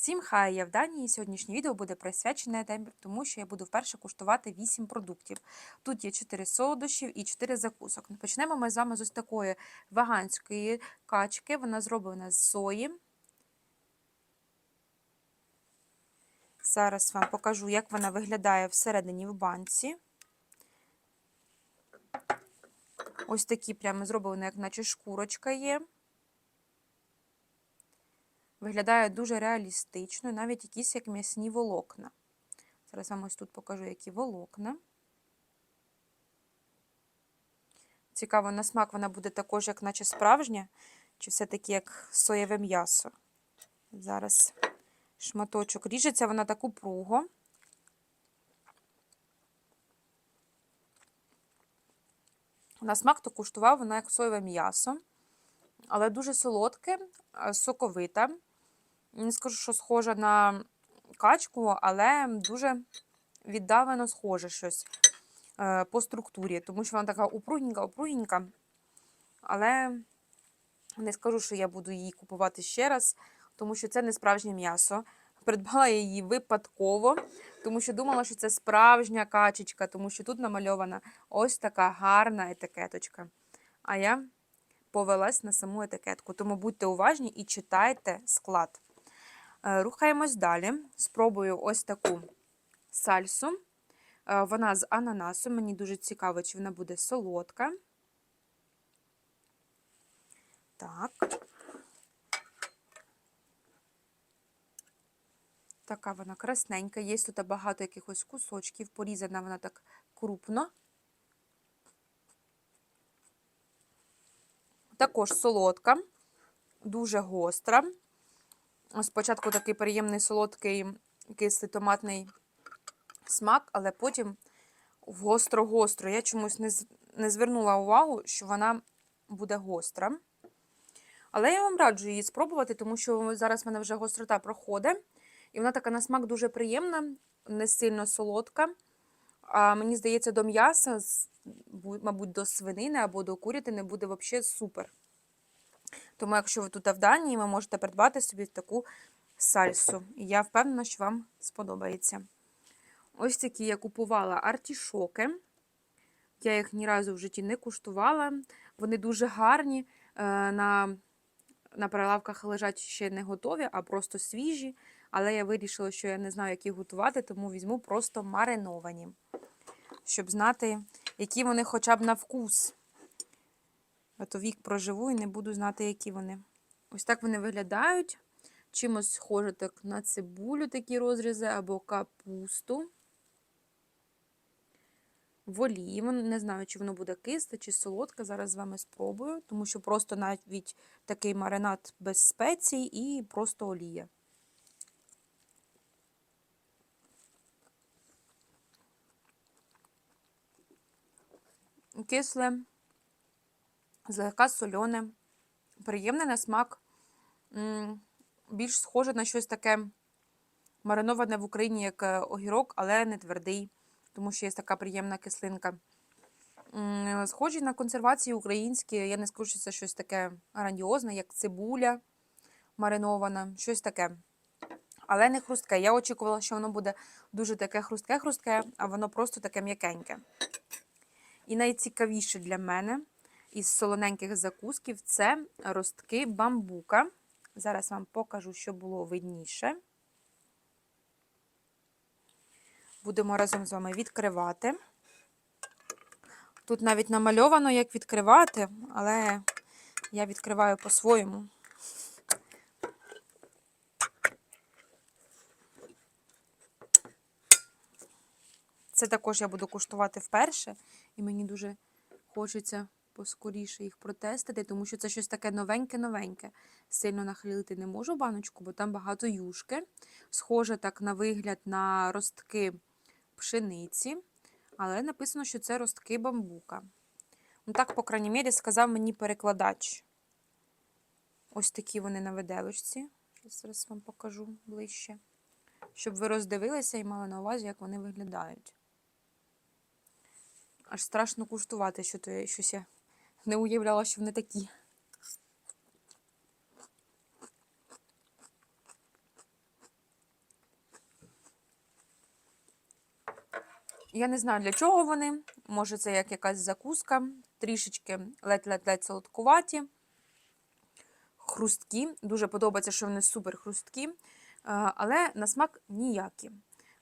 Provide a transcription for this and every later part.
Всім хай, я в Данії. Сьогоднішнє відео буде присвячене тому що я буду вперше куштувати 8 продуктів. Тут є 4 солодощів і 4 закусок. Почнемо ми з вами з ось такої веганської качки. Вона зроблена з сої. Зараз вам покажу, як вона виглядає всередині в банці. Ось такі прямо зроблені, як наче шкурочка є. Виглядає дуже реалістично, навіть якісь як м'ясні волокна. Зараз вам ось тут покажу, які волокна. Цікаво, на смак вона буде також, як наче справжня, чи все-таки як соєве м'ясо. Зараз шматочок ріжеться, вона так упруго. На смак то куштував вона як соєве м'ясо, але дуже солодке, соковита. Не скажу, що схожа на качку, але дуже віддалено схоже щось по структурі, тому що вона така упругенька, упругенька. Але не скажу, що я буду її купувати ще раз, тому що це не справжнє м'ясо. Придбала я її випадково, тому що думала, що це справжня качечка, тому що тут намальована ось така гарна етикеточка. А я повелась на саму етикетку. Тому будьте уважні і читайте склад. Рухаємось далі. Спробую ось таку сальсу. Вона з ананасом. Мені дуже цікаво, чи вона буде солодка. Так. Така вона красненька. Є тут багато якихось кусочків, порізана вона так крупно. Також солодка, дуже гостра. Спочатку такий приємний солодкий кислий томатний смак, але потім гостро-гостро. Я чомусь не не звернула увагу, що вона буде гостра. Але я вам раджу її спробувати, тому що зараз в мене вже гострота проходить. І вона така на смак дуже приємна, не сильно солодка. А мені здається, до м'яса, мабуть, до свинини або до курятини буде взагалі супер. Тому, якщо ви тут в Данії, ви можете придбати собі таку сальсу. І я впевнена, що вам сподобається. Ось такі я купувала артішоки. Я їх ні разу в житті не куштувала. Вони дуже гарні. Е, на на прилавках лежать ще не готові, а просто свіжі. Але я вирішила, що я не знаю, як їх готувати, тому візьму просто мариновані, щоб знати, які вони хоча б на вкус. А то вік проживу і не буду знати, які вони. Ось так вони виглядають. Чимось схоже так на цибулю такі розрізи або капусту. В олії. Не знаю, чи воно буде кисте чи солодке. Зараз з вами спробую, тому що просто навіть такий маринад без спецій і просто олія. Кисле злегка солене, приємне на смак, більш схоже на щось таке мариноване в Україні, як е, огірок, але не твердий, тому що є така приємна кислинка. Схожі на консервації українські, я не скажу, що це щось таке грандіозне, як цибуля маринована, щось таке. Але не хрустке. Я очікувала, що воно буде дуже таке хрустке-хрустке, а воно просто таке м'якеньке. І найцікавіше для мене із солоненьких закусків це ростки бамбука. Зараз вам покажу, що було видніше. Будемо разом з вами відкривати. Тут навіть намальовано, як відкривати, але я відкриваю по-своєму. Це також я буду куштувати вперше, і мені дуже хочеться поскоріше їх протестити, тому що це щось таке новеньке-новеньке. Сильно нахилити не можу баночку, бо там багато юшки. Схоже так на вигляд на ростки пшениці, але написано, що це ростки бамбука. Ну Так, по крайній мірі, сказав мені перекладач. Ось такі вони на виделочці. Зараз вам покажу ближче. Щоб ви роздивилися і мали на увазі, як вони виглядають. Аж страшно куштувати, що то щось я не уявляла, що вони такі. Я не знаю, для чого вони. Може, це як якась закуска, трішечки ледь-ледь-ледь солодкуваті, хрусткі. Дуже подобається, що вони супер хрусткі, е, але на смак ніякі.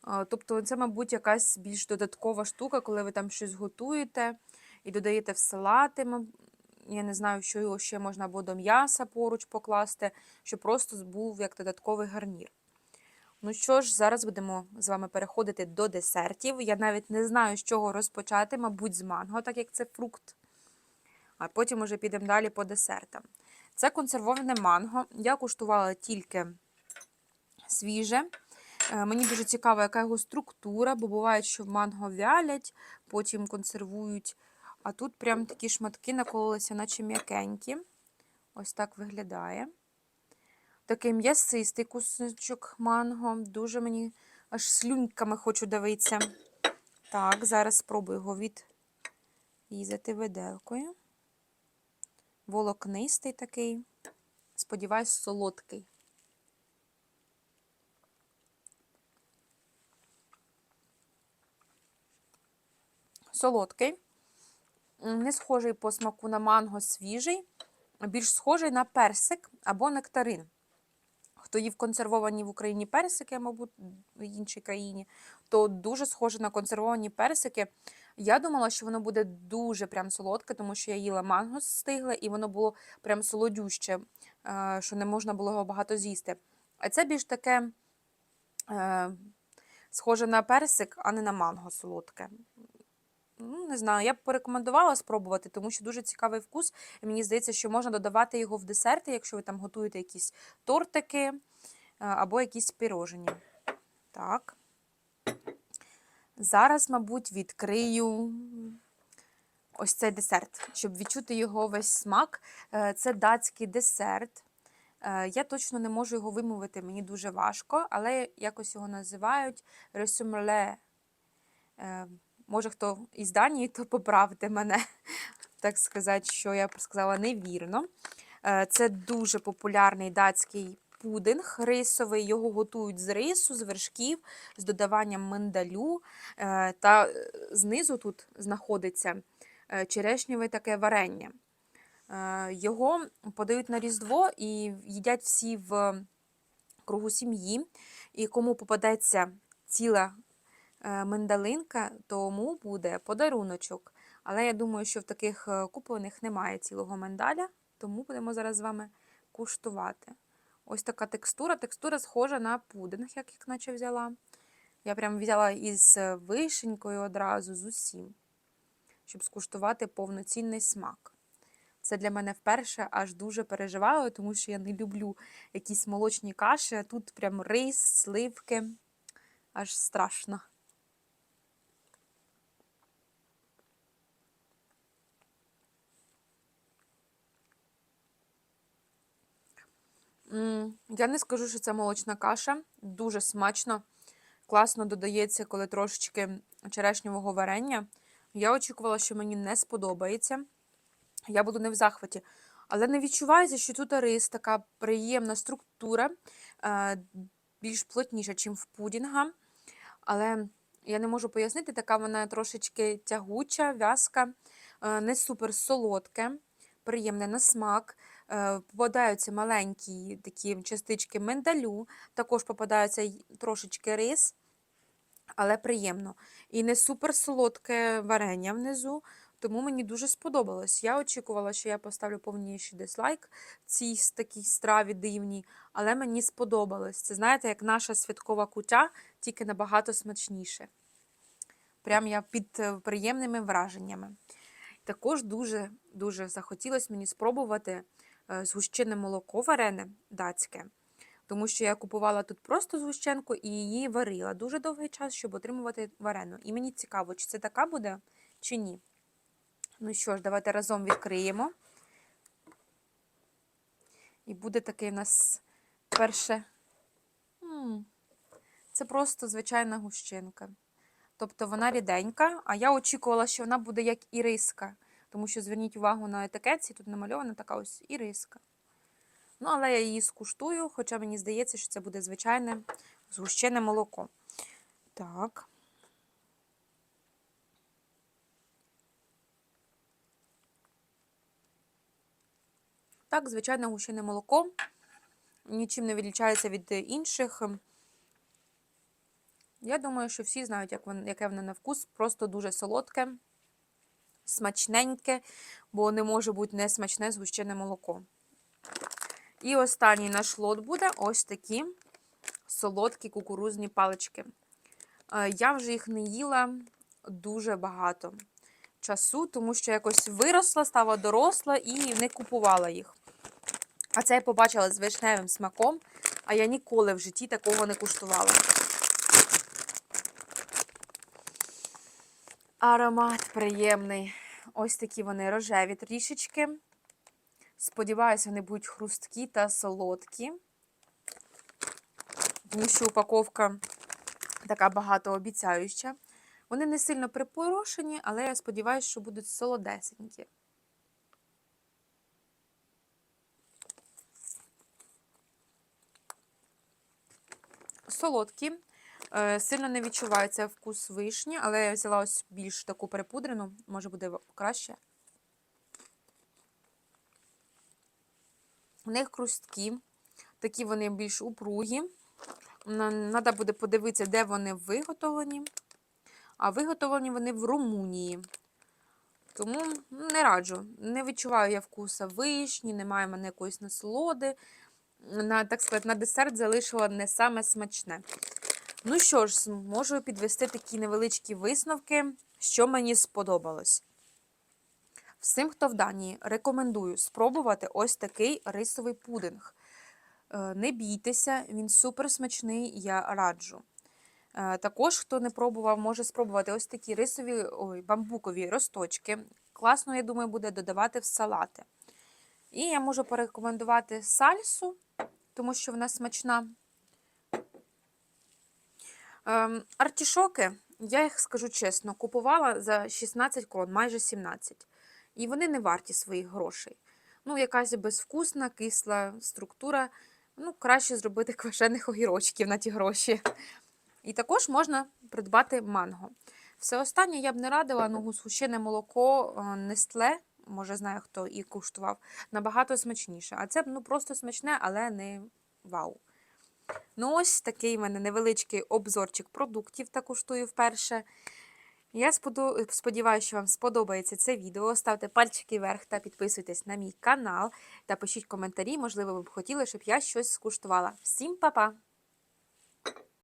Е, тобто, це, мабуть, якась більш додаткова штука, коли ви там щось готуєте і додаєте в салати. Я не знаю, що його ще можна або до м'яса поруч покласти, щоб просто був як додатковий гарнір. Ну що ж, зараз будемо з вами переходити до десертів. Я навіть не знаю, з чого розпочати, мабуть, з манго, так як це фрукт. А потім уже підемо далі по десертам. Це консервоване манго. Я куштувала тільки свіже. Е, Мені дуже цікаво, яка його структура, бо буває, що манго вялять, потім консервують. А тут прям такі шматки накололися, наче м'якенькі. Ось так виглядає. Такий м'ясистий кусочок манго. Дуже мені аж слюньками хочу дивитися. Так, зараз спробую його відрізати виделкою. Волокнистий такий. Сподіваюсь, солодкий. Солодкий. Не схожий по смаку на манго свіжий, більш схожий на персик або нектарин. Хто їв консервовані в Україні персики, мабуть, в іншій країні, то дуже схоже на консервовані персики. Я думала, що воно буде дуже прям солодке, тому що я їла манго стигле, і воно було прям солодюще, е, що не можна було його багато з'їсти. А це більш таке е, схоже на персик, а не на манго солодке. Ну, не знаю, я б порекомендувала спробувати, тому що дуже цікавий вкус. Мені здається, що можна додавати його в десерти, якщо ви там готуєте якісь тортики е, або якісь пірожені. Так. Зараз, мабуть, відкрию ось цей десерт, щоб відчути його весь смак. Е, Це датський десерт. Е, Я точно не можу його вимовити, мені дуже важко, але якось його називають ресумле. Може, хто із Данії, то поправте мене, так сказати, що я сказала невірно. Е, Це дуже популярний датський пудинг рисовий. Його готують з рису, з вершків, з додаванням миндалю. Е, Та е, знизу тут знаходиться е, черешневе таке варення. Його подають на Різдво і їдять всі в кругу сім'ї. І кому попадеться ціла миндалинка, тому буде подаруночок. Але я думаю, що в таких е, куплених немає цілого миндаля, тому будемо зараз з вами куштувати. Ось така текстура. Текстура схожа на пудинг, як їх наче взяла. Я прям взяла із е, вишенькою одразу, з усім, щоб скуштувати повноцінний смак. Це для мене вперше аж дуже переживаю, тому що я не люблю якісь молочні каші, а тут прям рис, сливки. Аж страшно. Я не скажу, що це молочна каша. Дуже смачно. Класно додається, коли трошечки черешневого варення. Я очікувала, що мені не сподобається. Я буду не в захваті. Але не відчувається, що тут рис, така приємна структура, е, більш плотніша, ніж в пудінга. Але я не можу пояснити, така вона трошечки тягуча, в'язка, е, не супер солодке, приємне на смак. Е, Попадаються маленькі такі частички миндалю, також попадаються й трошечки рис, але приємно. І не супер солодке варення внизу, тому мені дуже сподобалось. Я очікувала, що я поставлю повніший дизлайк цій такій страві дивній, але мені сподобалось. Це знаєте, як наша святкова кутя, тільки набагато смачніше. Прям я під е, приємними враженнями. Також дуже-дуже захотілося мені спробувати е, згущене молоко варене датське, тому що я купувала тут просто згущенку і її варила дуже довгий час, щоб отримувати варену. І мені цікаво, чи це така буде, чи ні. Ну що ж, давайте разом відкриємо. І буде такий у нас перше. Це просто звичайна гущинка. Тобто вона ріденька, а я очікувала, що вона буде як іриска. Тому що зверніть увагу на етикетці, тут намальована така ось іриска. Ну, але я її скуштую, хоча мені здається, що це буде звичайне згущене молоко. Так. Так, звичайне гущене молоко. Нічим не відлічається від інших. Я думаю, що всі знають, як воно, яке воно на вкус, просто дуже солодке смачненьке, бо не може бути не смачне згущене молоко. І останній наш лот буде ось такі солодкі кукурузні палички. Е, Я вже їх не їла дуже багато часу, тому що якось виросла, стала доросла і не купувала їх. А це я побачила з вишневим смаком, а я ніколи в житті такого не куштувала. Аромат приємний. Ось такі вони рожеві трішечки. Сподіваюся, вони будуть хрусткі та солодкі. Тому що упаковка така багатообіцяюча. Вони не сильно припорошені, але я сподіваюся, що будуть солодесенькі. Солодкі. Е, Сильно не відчувається вкус вишні, але я взяла ось більш таку перепудрену, може буде краще. У них хрусткі, такі вони більш упругі. Треба буде подивитися, де вони виготовлені. А виготовлені вони в Румунії. Тому не раджу. Не відчуваю я вкуса вишні, немає в мене якоїсь насолоди. На, так сказати, на десерт залишила не саме смачне. Ну що ж, можу підвести такі невеличкі висновки, що мені сподобалось. Всім, хто в Данії, рекомендую спробувати ось такий рисовий пудинг. Е, Не бійтеся, він супер смачний, я раджу. Е, Також, хто не пробував, може спробувати ось такі рисові ой, бамбукові росточки. Класно, я думаю, буде додавати в салати. І я можу порекомендувати сальсу, тому що вона смачна. Ем, Артішоки, я їх скажу чесно, купувала за 16 крон, майже 17. І вони не варті своїх грошей. Ну, якась безвкусна, кисла структура. Ну, краще зробити квашених огірочків на ті гроші. І також можна придбати манго. Все останнє я б не радила, ну, згущене молоко Нестле, може знає, хто і куштував, набагато смачніше. А це ну, просто смачне, але не вау. Ну, ось такий в мене невеличкий обзорчик продуктів та куштую вперше. Я сподіваюся, що вам сподобається це відео. Ставте пальчики вверх та підписуйтесь на мій канал та пишіть коментарі, можливо, ви б хотіли, щоб я щось скуштувала. Всім па-па!